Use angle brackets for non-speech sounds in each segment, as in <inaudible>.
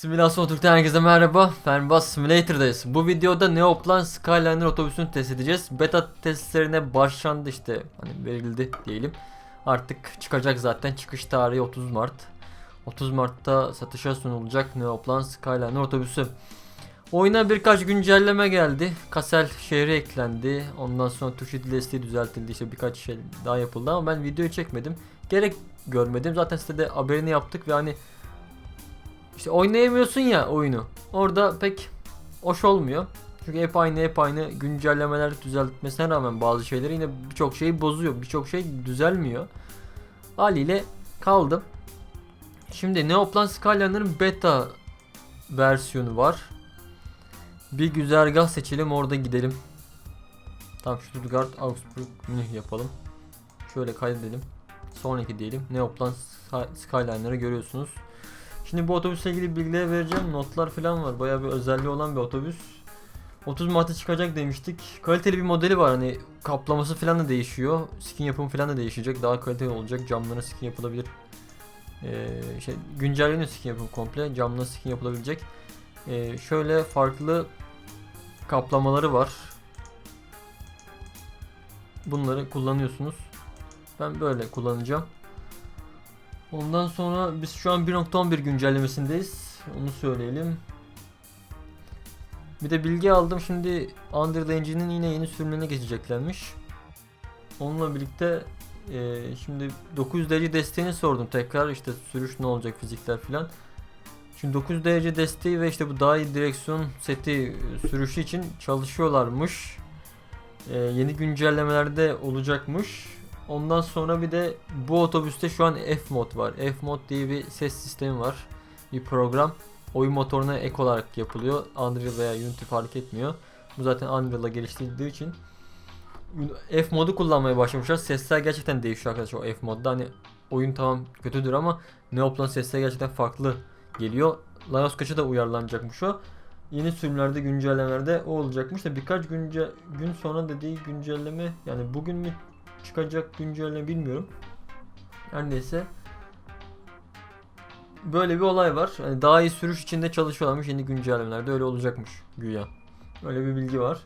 Simülasyon Türk'ten herkese merhaba. Fernbus Simulator'dayız. Bu videoda Neoplan Skyliner otobüsünü test edeceğiz. Beta testlerine başlandı işte. Hani verildi diyelim. Artık çıkacak zaten. Çıkış tarihi 30 Mart. 30 Mart'ta satışa sunulacak Neoplan Skyliner otobüsü. Oyuna birkaç güncelleme geldi. Kassel şehri eklendi. Ondan sonra tuş dil desteği düzeltildi. İşte birkaç şey daha yapıldı ama ben videoyu çekmedim. Gerek görmedim. Zaten sitede haberini yaptık ve hani işte oynayamıyorsun ya oyunu. Orada pek hoş olmuyor. Çünkü hep aynı hep aynı güncellemeler düzeltmesine rağmen bazı şeyleri yine birçok şeyi bozuyor. Birçok şey düzelmiyor. Haliyle kaldım. Şimdi Neoplan Skyliner'ın beta versiyonu var. Bir güzergah seçelim orada gidelim. Tamam Stuttgart Augsburg Münih yapalım. Şöyle kaydedelim. Sonraki diyelim. Neoplan Sky- Skyliner'ı görüyorsunuz. Şimdi bu otobüsle ilgili bilgiler vereceğim. Notlar falan var. Bayağı bir özelliği olan bir otobüs. 30 Mart'ta çıkacak demiştik. Kaliteli bir modeli var. Hani kaplaması falan da değişiyor. Skin yapımı falan da değişecek. Daha kaliteli olacak. Camlara skin yapılabilir. Ee, şey güncelleniyor skin yapımı komple. Camlara skin yapılabilecek. Ee, şöyle farklı kaplamaları var. Bunları kullanıyorsunuz. Ben böyle kullanacağım. Ondan sonra biz şu an 1.11 güncellemesindeyiz. Onu söyleyelim. Bir de bilgi aldım. Şimdi Unreal Engine'in yine yeni sürümlerine geçeceklermiş. Onunla birlikte e, şimdi 900 derece desteğini sordum tekrar. işte sürüş ne olacak fizikler filan. Şimdi 900 derece desteği ve işte bu daha iyi direksiyon seti e, sürüşü için çalışıyorlarmış. E, yeni güncellemelerde olacakmış. Ondan sonra bir de bu otobüste şu an F-Mod var. F-Mod diye bir ses sistemi var. Bir program. Oyun motoruna ek olarak yapılıyor. Unreal veya Unity fark etmiyor. Bu zaten Unreal'la geliştirildiği için. F-Mod'u kullanmaya başlamışlar. Sesler gerçekten değişiyor arkadaşlar o F-Mod'da. Hani oyun tamam kötüdür ama Neoplan sesler gerçekten farklı geliyor. Laos kaça da uyarlanacakmış o. Yeni sürümlerde güncellemelerde o olacakmış da birkaç günce gün sonra dediği güncelleme yani bugün mü çıkacak güncelleme bilmiyorum. Her neyse. Böyle bir olay var. Yani daha iyi sürüş içinde çalışıyorlarmış yeni güncellemelerde öyle olacakmış güya. Öyle bir bilgi var.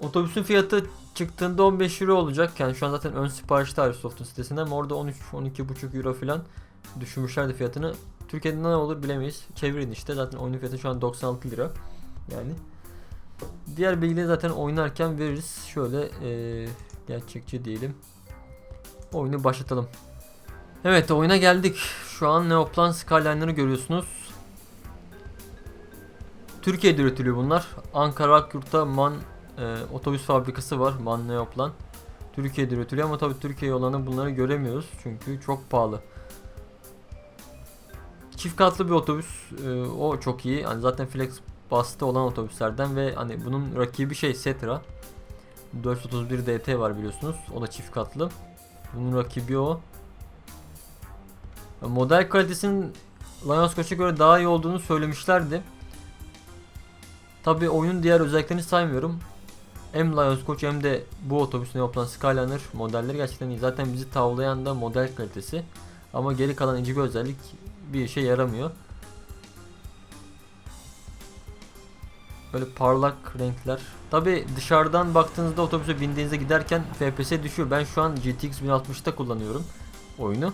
Otobüsün fiyatı çıktığında 15 euro olacak. Yani şu an zaten ön siparişte Airsoft'un sitesinde ama orada 13 12,5 euro falan düşürmüşlerdi fiyatını. Türkiye'de ne olur bilemeyiz. Çevirin işte. Zaten oyunun fiyatı şu an 96 lira. Yani Diğer bilgileri zaten oynarken veririz. Şöyle eee, gerçekçi diyelim. Oyunu başlatalım. Evet oyuna geldik. Şu an Neoplan Skyliner'ı görüyorsunuz. Türkiye'de üretiliyor bunlar. Ankara Akyurt'ta MAN e, otobüs fabrikası var. MAN Neoplan. Türkiye'de üretiliyor ama tabii Türkiye olanı bunları göremiyoruz. Çünkü çok pahalı. Çift katlı bir otobüs. e, o çok iyi. Yani zaten flex basta olan otobüslerden ve hani bunun rakibi şey Setra. 431 DT var biliyorsunuz. O da çift katlı. Bunun rakibi o. Model kalitesinin Lions Coach'a göre daha iyi olduğunu söylemişlerdi. Tabi oyunun diğer özelliklerini saymıyorum. Hem Lions Coach hem de bu otobüsün yapılan Skyliner modelleri gerçekten iyi. Zaten bizi tavlayan da model kalitesi. Ama geri kalan hiçbir özellik bir işe yaramıyor. Böyle parlak renkler. Tabi dışarıdan baktığınızda otobüse bindiğinizde giderken FPS düşüyor. Ben şu an GTX 1060'ta kullanıyorum oyunu.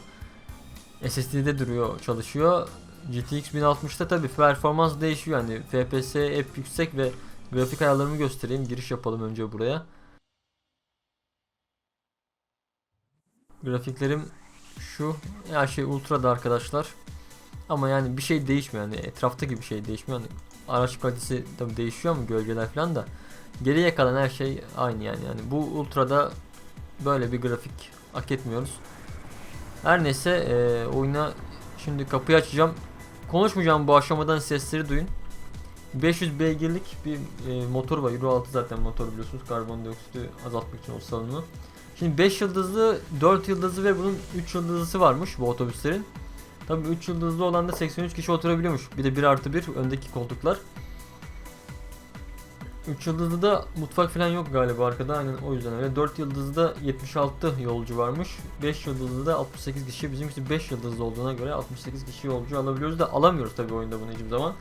SSD'de duruyor, çalışıyor. GTX 1060'ta tabi performans değişiyor yani. FPS hep yüksek ve grafik ayarlarımı göstereyim. Giriş yapalım önce buraya. Grafiklerim şu. Her şey ultra'da arkadaşlar. Ama yani bir şey değişmiyor yani etraftaki bir şey değişmiyor. Yani araç kalitesi tabi değişiyor ama gölgeler falan da geriye kalan her şey aynı yani. Yani bu ultra'da böyle bir grafik hak etmiyoruz. Her neyse e, oyuna şimdi kapıyı açacağım. Konuşmayacağım bu aşamadan sesleri duyun. 500 beygirlik bir e, motor var. Euro 6 zaten motor biliyorsunuz. Karbondioksiti azaltmak için o salınımı. Şimdi 5 yıldızlı, 4 yıldızlı ve bunun 3 yıldızlısı varmış bu otobüslerin. Tabii 3 yıldızlı olan da 83 kişi oturabiliyormuş. Bir de 1 artı 1 öndeki koltuklar. 3 yıldızlı da mutfak falan yok galiba arkada aynen o yüzden öyle. 4 yıldızlı da 76 yolcu varmış. 5 yıldızlı da 68 kişi. Bizim işte 5 yıldızlı olduğuna göre 68 kişi yolcu alabiliyoruz da alamıyoruz tabii oyunda bunu hiçbir zaman.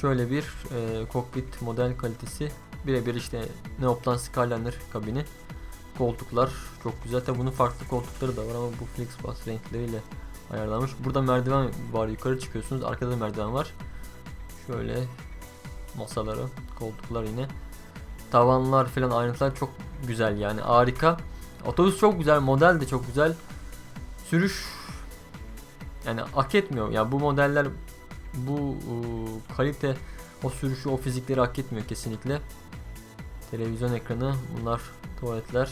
Şöyle bir e, kokpit model kalitesi. Birebir işte Neoplan Skyliner kabini. Koltuklar çok güzel. Tabi bunun farklı koltukları da var ama bu Flixbus renkleriyle ayarlanmış. Burada merdiven var. Yukarı çıkıyorsunuz. Arkada da merdiven var. Şöyle masaları koltuklar yine. Tavanlar falan ayrıntılar çok güzel yani. Harika. Otobüs çok güzel. Model de çok güzel. Sürüş yani hak etmiyor. Ya bu modeller bu ıı, kalite o sürüşü o fizikleri hak etmiyor kesinlikle. Televizyon ekranı bunlar tuvaletler.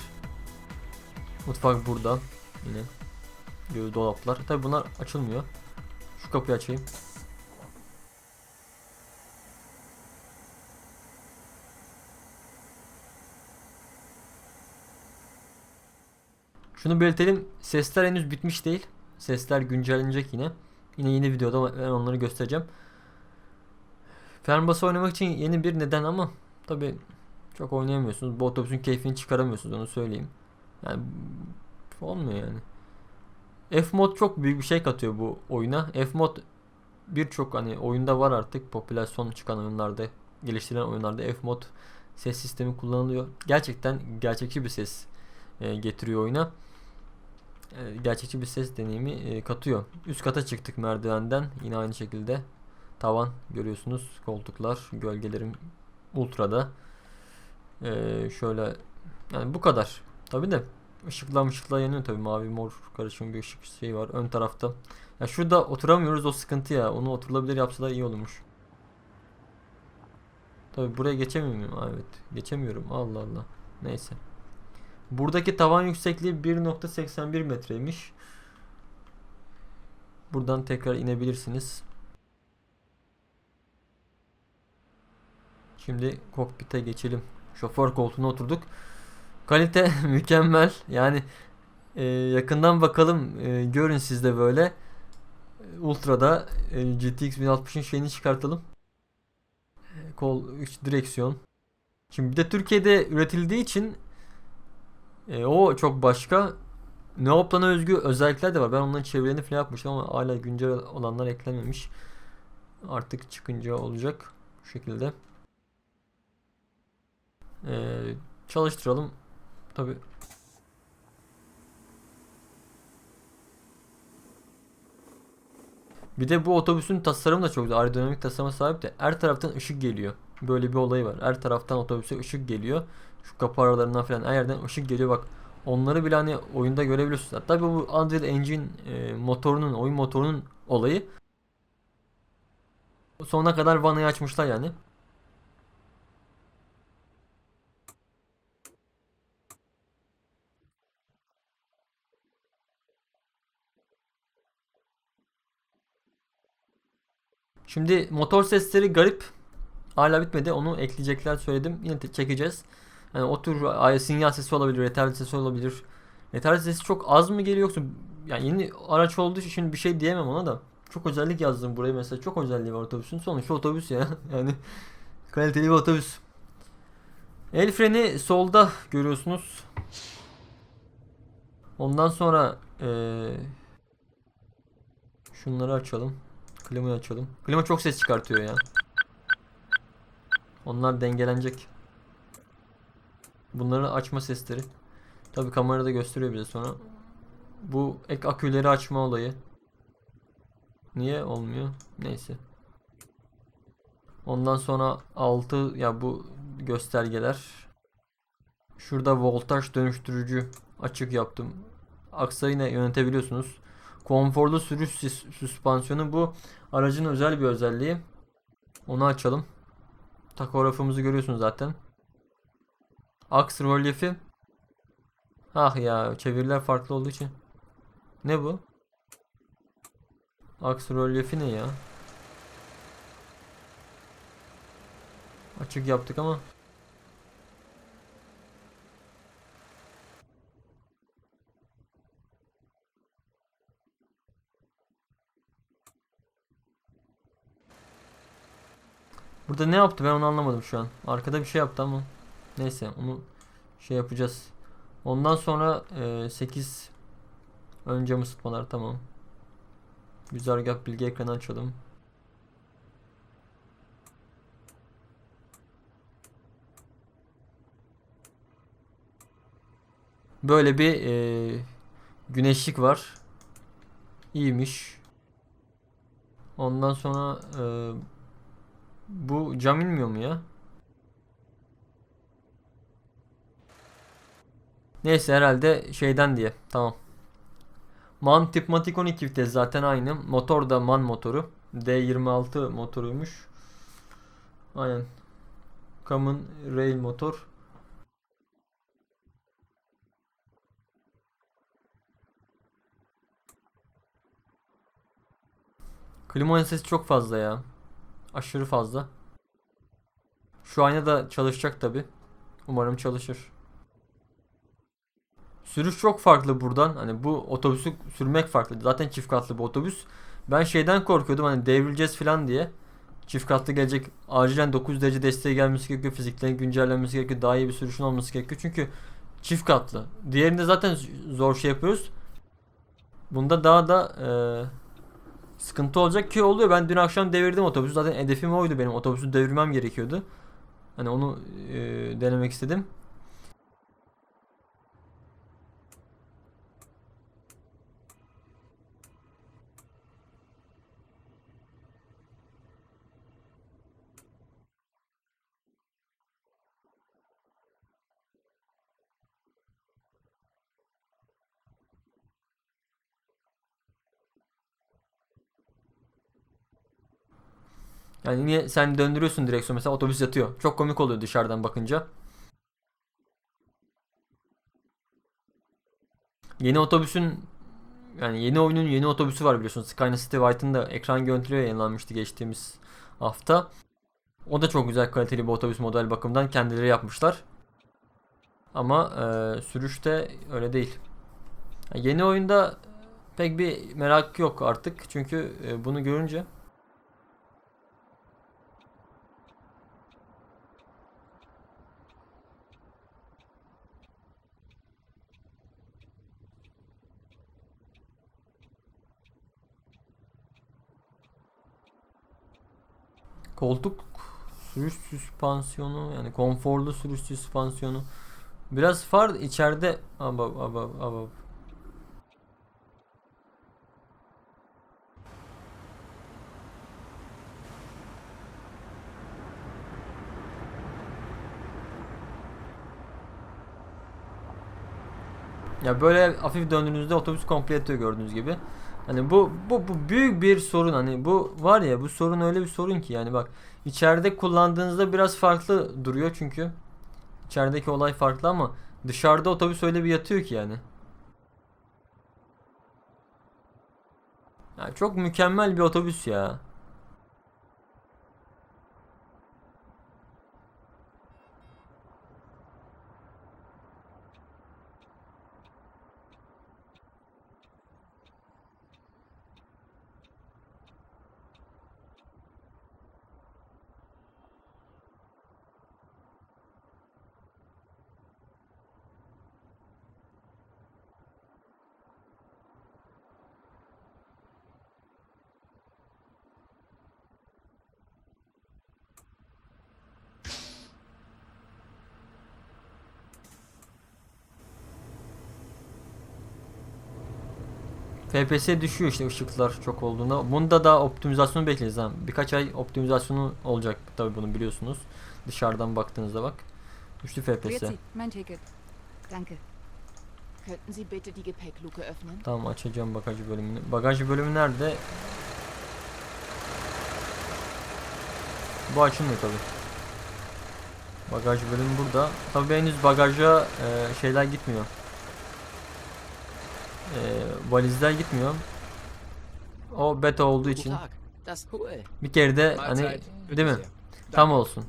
Mutfak burada yine. Dolaplar. Tabi bunlar açılmıyor. Şu kapıyı açayım. Şunu belirtelim. Sesler henüz bitmiş değil. Sesler güncellenecek yine. Yine yeni videoda ben onları göstereceğim. Fernbus'u oynamak için yeni bir neden ama tabi çok oynayamıyorsunuz. Bu otobüsün keyfini çıkaramıyorsunuz onu söyleyeyim. Yani olmuyor yani. F-mod çok büyük bir şey katıyor bu oyuna. F-mod birçok hani oyunda var artık popülasyon çıkan oyunlarda, geliştirilen oyunlarda F-mod ses sistemi kullanılıyor. Gerçekten gerçekçi bir ses e, getiriyor oyuna. E, gerçekçi bir ses deneyimi e, katıyor. Üst kata çıktık merdivenden. Yine aynı şekilde tavan görüyorsunuz. Koltuklar, gölgelerim ultrada. E, şöyle yani bu kadar. Tabi de ışıklar ışıklar yanıyor tabi mavi mor karışım bir ışık şey var ön tarafta. Ya şurada oturamıyoruz o sıkıntı ya. Onu oturulabilir yapsalar iyi olurmuş. Tabi buraya geçemiyor muyum? Aa, Evet. Geçemiyorum. Allah Allah. Neyse. Buradaki tavan yüksekliği 1.81 metreymiş. Buradan tekrar inebilirsiniz. Şimdi kokpite geçelim. Şoför koltuğuna oturduk. Kalite <laughs> mükemmel. Yani e, yakından bakalım. E, görün siz de böyle. Ultra'da e, GTX 1060'ın şeyini çıkartalım. E, kol 3 direksiyon. Şimdi bir de Türkiye'de üretildiği için e, o çok başka. Neoplan'a özgü özellikler de var. Ben onların çevrelerini falan yapmıştım ama hala güncel olanlar eklenmemiş. Artık çıkınca olacak. Bu şekilde. Ee, çalıştıralım. Tabi. Bir de bu otobüsün tasarımı da çok güzel. Aerodinamik tasarıma sahip de her taraftan ışık geliyor. Böyle bir olayı var. Her taraftan otobüse ışık geliyor. Şu kapı aralarından falan her yerden ışık geliyor bak. Onları bile hani oyunda görebiliyorsunuz. Hatta bu Unreal Engine e, motorunun, oyun motorunun olayı. Sonuna kadar vanayı açmışlar yani. Şimdi motor sesleri garip. Hala bitmedi. Onu ekleyecekler söyledim. Yine çekeceğiz. Yani o tür sinyal sesi olabilir, retard sesi olabilir. Retard sesi çok az mı geliyor yoksa yani yeni araç olduğu için bir şey diyemem ona da. Çok özellik yazdım buraya mesela. Çok özelliği var otobüsün. Sonuçta otobüs ya. <laughs> Yani kaliteli bir otobüs. El freni solda görüyorsunuz. Ondan sonra eee şunları açalım. Klimayı açalım. Klima çok ses çıkartıyor ya. Onlar dengelenecek. Bunları açma sesleri. Tabi kamerada gösteriyor bize sonra. Bu ek aküleri açma olayı. Niye olmuyor? Neyse. Ondan sonra altı ya bu göstergeler. Şurada voltaj dönüştürücü açık yaptım. Aksa yönetebiliyorsunuz. Konforlu sürüş süspansiyonu bu aracın özel bir özelliği. Onu açalım. Takografımızı görüyorsunuz zaten. Aks rolyefi. Ah ya çeviriler farklı olduğu için. Ne bu? Aks rolyefi ne ya? Açık yaptık ama. Burada ne yaptı ben onu anlamadım şu an. Arkada bir şey yaptı ama. Neyse onu şey yapacağız. Ondan sonra e, 8 ön cam ısıtmalar tamam. Güzergah bilgi ekranı açalım. Böyle bir e, güneşlik var. İyiymiş. Ondan sonra e, bu cam inmiyor mu ya? Neyse herhalde şeyden diye. Tamam. MAN tip Matic 12 vites zaten aynı. Motor da MAN motoru. D26 motoruymuş. Aynen. Common Rail motor. Klima sesi çok fazla ya. Aşırı fazla. Şu ayna da çalışacak tabi. Umarım çalışır. Sürüş çok farklı buradan. Hani bu otobüsü sürmek farklı. Zaten çift katlı bir otobüs. Ben şeyden korkuyordum hani devrileceğiz falan diye. Çift katlı gelecek acilen 9 derece desteği gelmesi gerekiyor. Fiziklerin güncellenmesi gerekiyor. Daha iyi bir sürüşün olması gerekiyor. Çünkü çift katlı. Diğerinde zaten zor şey yapıyoruz. Bunda daha da eee sıkıntı olacak ki oluyor. Ben dün akşam devirdim otobüsü. Zaten hedefim oydu benim. Otobüsü devirmem gerekiyordu. Hani onu e, denemek istedim. Yani niye sen döndürüyorsun direksiyon mesela otobüs yatıyor. Çok komik oluyor dışarıdan bakınca. Yeni otobüsün yani yeni oyunun yeni otobüsü var biliyorsun. Skyline City White'ın da ekran görüntüleri yayınlanmıştı geçtiğimiz hafta. O da çok güzel kaliteli bir otobüs model bakımından kendileri yapmışlar. Ama e, sürüşte öyle değil. Yani yeni oyunda pek bir merak yok artık. Çünkü e, bunu görünce Koltuk sürüş süspansiyonu yani konforlu sürüş süspansiyonu. Biraz far içeride. Abab abab abab Ya böyle hafif döndüğünüzde otobüs komple yatıyor gördüğünüz gibi. Hani bu, bu bu büyük bir sorun hani bu var ya bu sorun öyle bir sorun ki yani bak içeride kullandığınızda biraz farklı duruyor çünkü içerideki olay farklı ama dışarıda otobüs öyle bir yatıyor ki yani. Ya çok mükemmel bir otobüs ya. FPS düşüyor işte ışıklar çok olduğunda. Bunda da optimizasyonu bekleyeceğiz ha. Birkaç ay optimizasyonu olacak tabi bunu biliyorsunuz. Dışarıdan baktığınızda bak. Düştü FPS. Tamam açacağım bagaj bölümünü. Bagaj bölümü nerede? Bu açılmıyor tabi. Bagaj bölümü burada. Tabi henüz bagaja e, şeyler gitmiyor. E, valizler gitmiyor. O beta olduğu için cool. bir kere de hani değil mi? Tam olsun.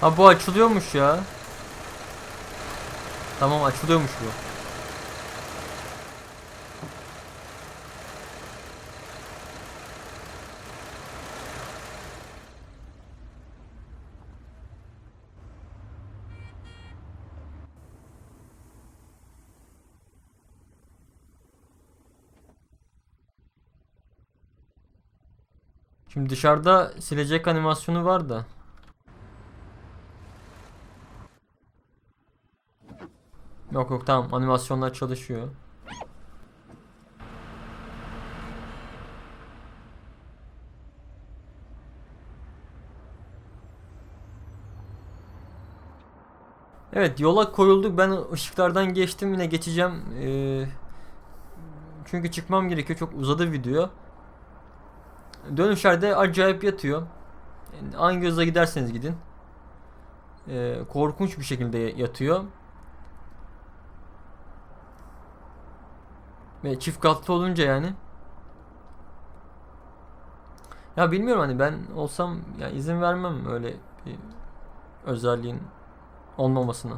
Ha bu açılıyormuş ya. Tamam açılıyormuş bu. Dışarıda silecek animasyonu var da. Yok yok tamam animasyonlar çalışıyor. Evet yola koyulduk. Ben ışıklardan geçtim yine geçeceğim. Ee, çünkü çıkmam gerekiyor. Çok uzadı video. Dönüşlerde acayip yatıyor. Hangi hızla giderseniz gidin. Ee, korkunç bir şekilde yatıyor. Ve çift katlı olunca yani. Ya bilmiyorum hani ben olsam ya izin vermem öyle bir özelliğin olmamasına.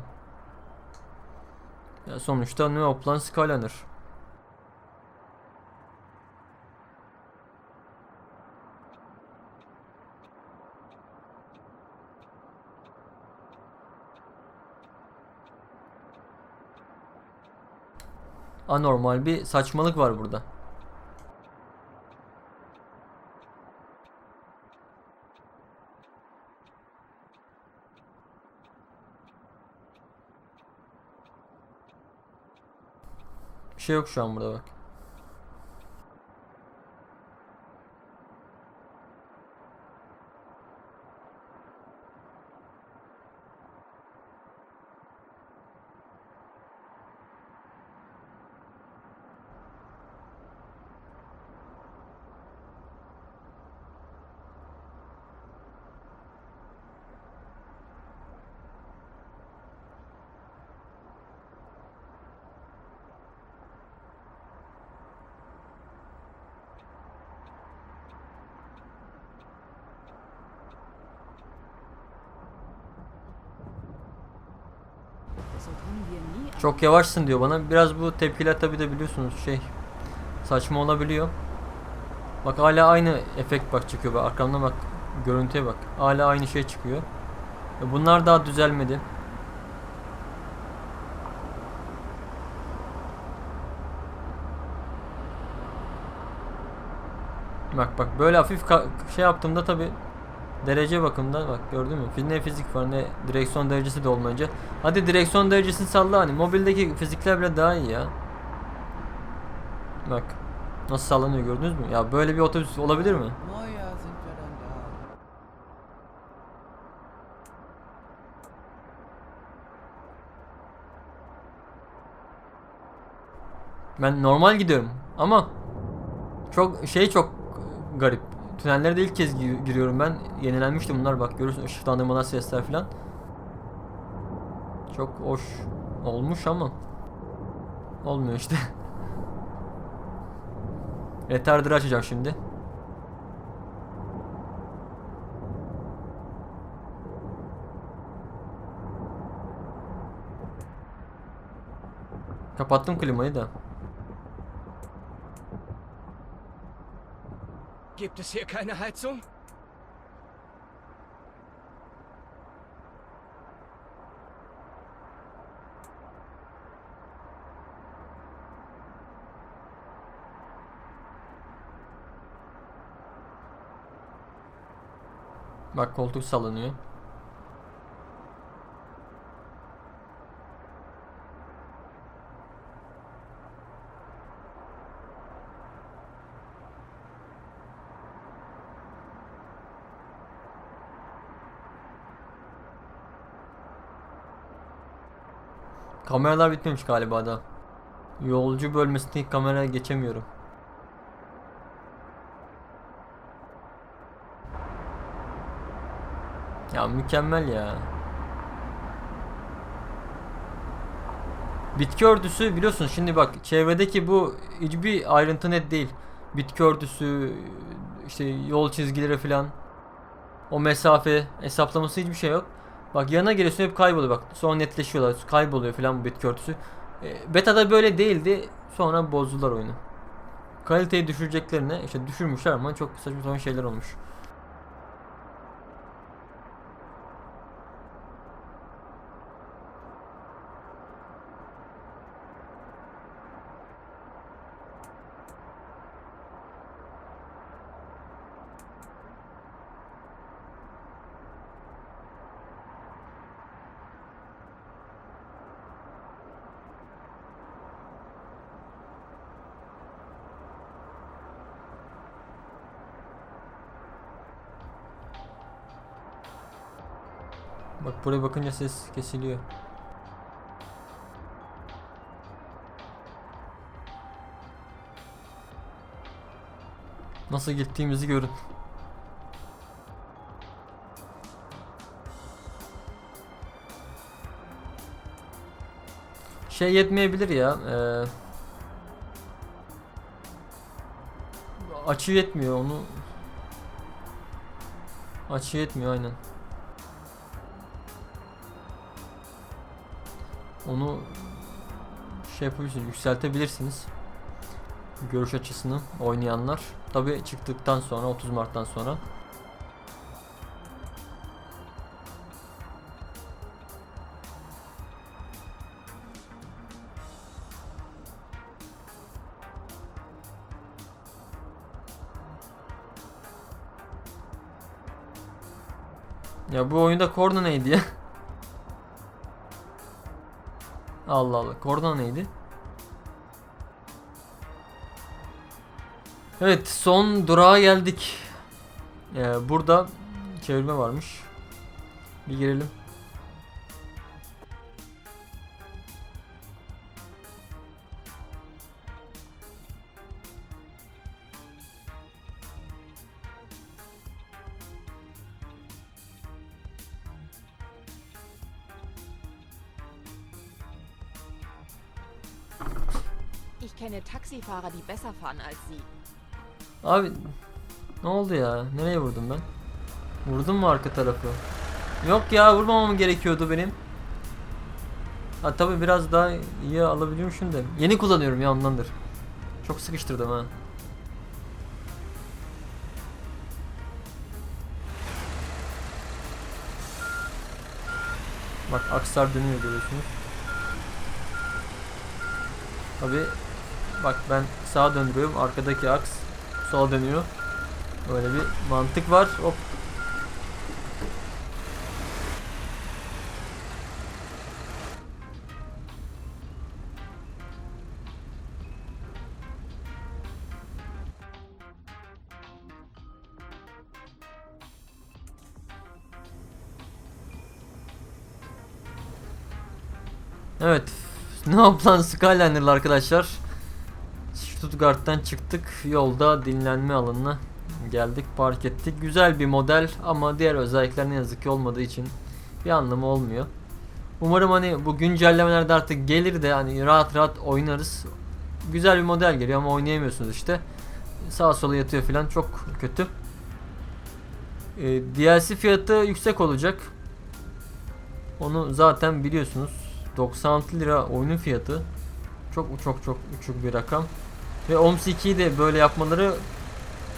Ya sonuçta ne Upland Anormal bir saçmalık var burada. Bir şey yok şu an burada bak. Çok yavaşsın diyor bana. Biraz bu tepkiler tabi de biliyorsunuz şey saçma olabiliyor. Bak hala aynı efekt bak çıkıyor. Bak arkamda bak görüntüye bak. Hala aynı şey çıkıyor. Ve bunlar daha düzelmedi. Bak bak böyle hafif şey yaptığımda tabi derece bakımından bak gördün mü? Ne fizik var ne direksiyon derecesi de olmayınca. Hadi direksiyon derecesini salla hani mobildeki fizikler bile daha iyi ya. Bak nasıl sallanıyor gördünüz mü? Ya böyle bir otobüs olabilir mi? Ben normal gidiyorum ama çok şey çok garip. Tünellere de ilk kez gi- giriyorum ben. Yenilenmişti bunlar bak görürsün ışıklandırmalar sesler falan. Çok hoş olmuş ama olmuyor işte. <laughs> Retarder'ı açacağım şimdi. Kapattım klimayı da. Gibt es hier keine Heizung? Bak koltuk sallanıyor. Kameralar bitmemiş galiba da. Yolcu bölmesindeki kameraya geçemiyorum. Ya mükemmel ya. Bitki örtüsü biliyorsunuz şimdi bak çevredeki bu hiçbir ayrıntı net değil. Bitki örtüsü işte yol çizgileri falan o mesafe hesaplaması hiçbir şey yok. Bak yanına geliyorsun hep kayboluyor bak. Sonra netleşiyorlar. Kayboluyor falan bu bitki örtüsü. E, beta'da böyle değildi. Sonra bozdular oyunu. Kaliteyi düşüreceklerine işte düşürmüşler ama çok saçma sapan şeyler olmuş. Bak buraya bakınca ses kesiliyor. Nasıl gittiğimizi görün. Şey yetmeyebilir ya. eee açı yetmiyor onu. Açı yetmiyor aynen. Onu şey yapabilirsiniz, yükseltebilirsiniz. Görüş açısını oynayanlar. Tabi çıktıktan sonra 30 Mart'tan sonra. Ya bu oyunda korna neydi ya? <laughs> Allah Allah. Korna neydi? Evet son durağa geldik. Ee, burada çevirme varmış. Bir girelim. Kenne Taxifahrer, die besser fahren als Sie. Abi ne oldu ya? Nereye vurdum ben? Vurdum mu arka tarafı? Yok ya vurmamam gerekiyordu benim. Ha tabi biraz daha iyi alabiliyormuşum da. Yeni kullanıyorum ya ondandır. Çok sıkıştırdım ha. Bak aksar dönüyor görüyorsunuz. Tabi bak ben sağa döndürüyorum arkadaki aks sola dönüyor. Böyle bir mantık var. Hop. Evet. <laughs> Ne yapılan Skyliner'lı arkadaşlar. Stuttgart'tan çıktık. Yolda dinlenme alanına geldik. Park ettik. Güzel bir model ama diğer özellikler ne yazık ki olmadığı için bir anlamı olmuyor. Umarım hani bu güncellemelerde artık gelir de hani rahat rahat oynarız. Güzel bir model geliyor ama oynayamıyorsunuz işte. Sağa sola yatıyor falan çok kötü. Ee, DLC fiyatı yüksek olacak. Onu zaten biliyorsunuz. 96 lira oyunun fiyatı. Çok çok çok uçuk bir rakam. Ve OMS 2'yi de böyle yapmaları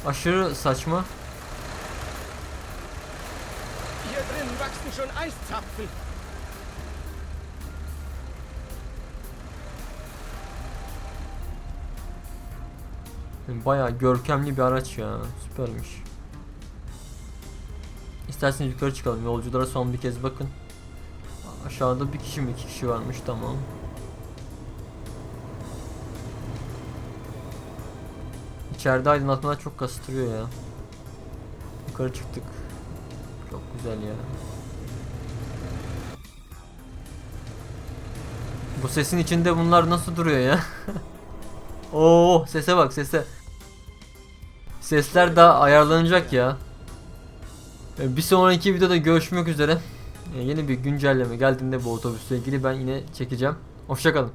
aşırı saçma. Bayağı görkemli bir araç ya. Süpermiş. İsterseniz yukarı çıkalım. Yolculara son bir kez bakın. Aşağıda bir kişi mi iki kişi varmış tamam. İçeride aydınlatmalar çok kastırıyor ya. Yukarı çıktık. Çok güzel ya. Bu sesin içinde bunlar nasıl duruyor ya? <laughs> Oo sese bak sese. Sesler daha ayarlanacak ya. Ee, Bir sonraki videoda görüşmek üzere. Ee, Yeni bir güncelleme geldiğinde bu otobüsle ilgili ben yine çekeceğim. Hoşçakalın.